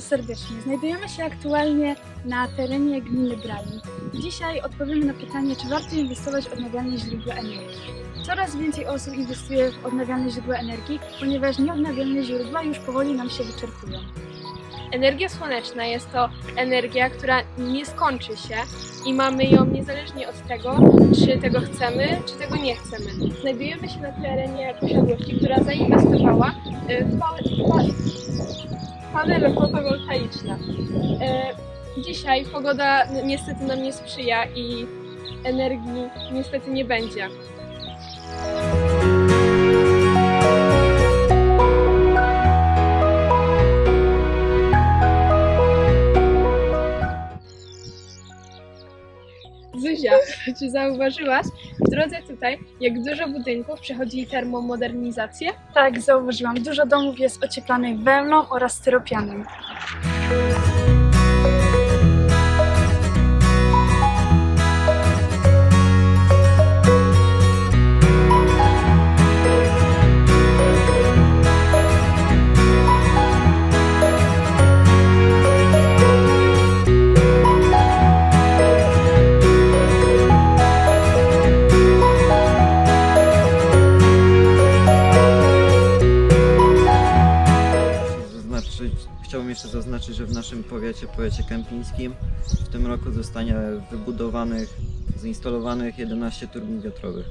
serdecznie. Znajdujemy się aktualnie na terenie gminy Bralin. Dzisiaj odpowiemy na pytanie, czy warto inwestować w odnawialne źródła energii. Coraz więcej osób inwestuje w odnawialne źródła energii, ponieważ nieodnawialne źródła już powoli nam się wyczerpują. Energia słoneczna jest to energia, która nie skończy się i mamy ją niezależnie od tego, czy tego chcemy, czy tego nie chcemy. Znajdujemy się na terenie posiadłości, która zainwestowała e, w pa- panele fotowoltaiczne. E, Dzisiaj pogoda niestety nam nie sprzyja i energii niestety nie będzie. Czy zauważyłaś w drodze tutaj, jak dużo budynków przechodzi termomodernizację? Tak, zauważyłam, dużo domów jest ocieplanych wełną oraz styropianem. Jeszcze zaznaczyć, że w naszym powiecie, powiecie kępińskim w tym roku zostanie wybudowanych, zainstalowanych 11 turbin wiatrowych.